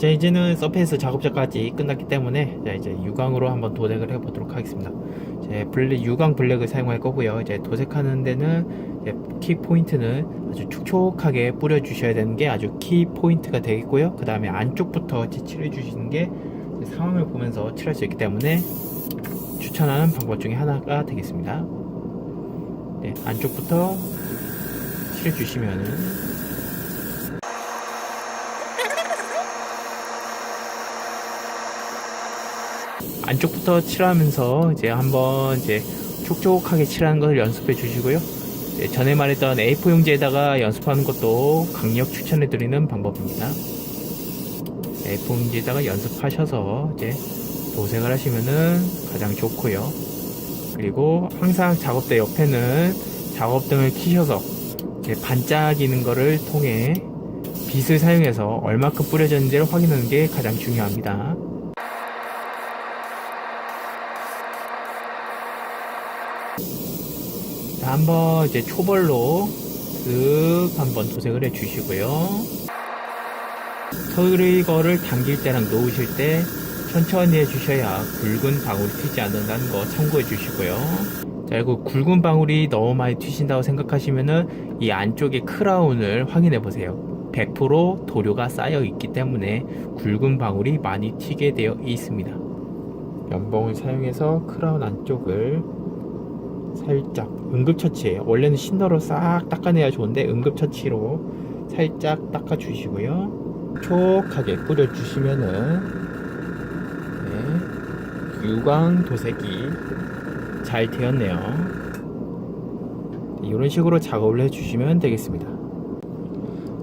자 이제는 서페이스 작업자까지 끝났기 때문에 자 이제 유광으로 한번 도색을 해보도록 하겠습니다. 이제 블랙 유광 블랙을 사용할 거고요. 이제 도색하는 데는 이제 키 포인트는 아주 촉촉하게 뿌려 주셔야 되는 게 아주 키 포인트가 되겠고요. 그 다음에 안쪽부터 칠해 주시는 게 상황을 보면서 칠할 수 있기 때문에 추천하는 방법 중에 하나가 되겠습니다. 네, 안쪽부터 칠해 주시면은 안쪽부터 칠하면서 이제 한번 이제 촉촉하게 칠하는 것을 연습해 주시고요. 전에 말했던 A4 용지에다가 연습하는 것도 강력 추천해 드리는 방법입니다. A4 용지에다가 연습하셔서 이제 도색을 하시면은 가장 좋고요. 그리고 항상 작업대 옆에는 작업등을 이제 반짝이는 거를 통해 빛을 사용해서 얼마큼 뿌려졌는지를 확인하는 게 가장 중요합니다. 한번 이제 초벌로 쓱 한번 도색을 해 주시고요. 트리거를 당길 때랑 놓으실 때 천천히 해 주셔야 굵은 방울이 튀지 않는다는 거 참고해 주시고요. 자, 그리고 굵은 방울이 너무 많이 튀신다고 생각하시면은 이 안쪽에 크라운을 확인해 보세요. 100% 도료가 쌓여 있기 때문에 굵은 방울이 많이 튀게 되어 있습니다. 연봉을 사용해서 크라운 안쪽을 살짝 응급처치예요. 원래는 신너로 싹 닦아내야 좋은데 응급처치로 살짝 닦아주시고요. 촉하게 뿌려주시면은 네, 유광 도색이 잘 되었네요. 이런 식으로 작업을 해주시면 되겠습니다.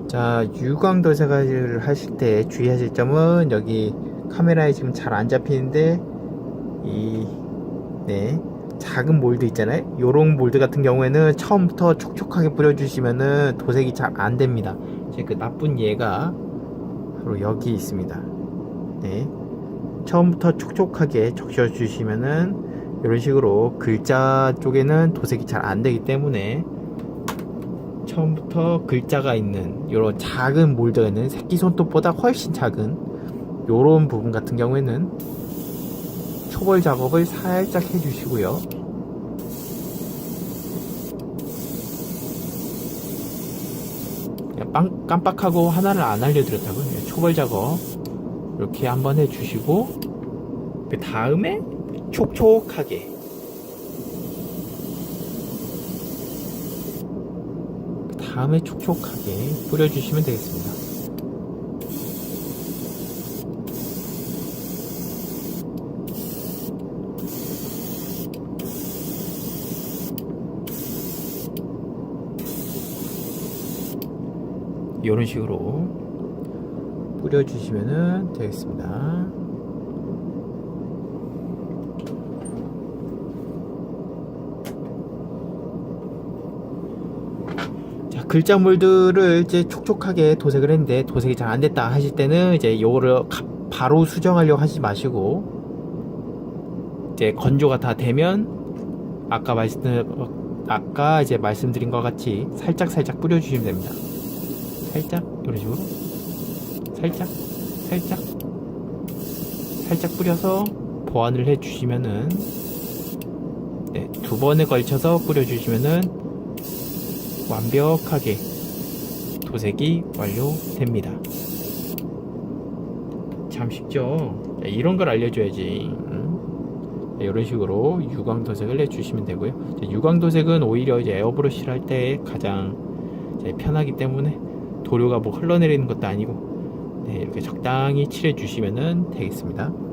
자, 유광 도색을 하실 때 주의하실 점은 여기 카메라에 지금 잘 안 잡히는데 이 네. 작은 몰드 있잖아요. 요런 몰드 같은 경우에는 처음부터 촉촉하게 뿌려주시면은 도색이 잘 안 됩니다. 이제 그 나쁜 예가 바로 여기 있습니다. 네. 처음부터 촉촉하게 적셔주시면은 이런 식으로 글자 쪽에는 도색이 잘 안 되기 때문에 처음부터 글자가 있는 요런 작은 몰드가 있는 새끼 손톱보다 훨씬 작은 요런 부분 같은 경우에는 초벌 작업을 살짝 해주시고요. 빵, 깜빡하고 하나를 안 알려드렸다고요. 그냥 초벌 작업 이렇게 한번 해주시고 그 다음에 촉촉하게 그 다음에 촉촉하게 뿌려주시면 되겠습니다. 이런 식으로 뿌려주시면 되겠습니다. 자, 글자 몰드를 이제 촉촉하게 도색을 했는데 도색이 잘 안 됐다 하실 때는 이제 요거를 가- 바로 수정하려고 하지 마시고 이제 건조가 다 되면 아까 말씀 아까 이제 말씀드린 것 같이 살짝 살짝 뿌려주시면 됩니다. 살짝 이런 식으로 살짝 살짝 살짝 뿌려서 보완을 해 주시면은 네, 두 번에 걸쳐서 뿌려 주시면은 완벽하게 도색이 완료됩니다. 참 쉽죠? 네, 이런 걸 알려줘야지. 응? 네, 이런 식으로 유광 도색을 해주시면 되고요. 유광 도색은 오히려 이제 에어브러시를 할 때 가장 편하기 때문에 도료가 뭐 흘러내리는 것도 아니고 네, 이렇게 적당히 칠해 주시면 되겠습니다.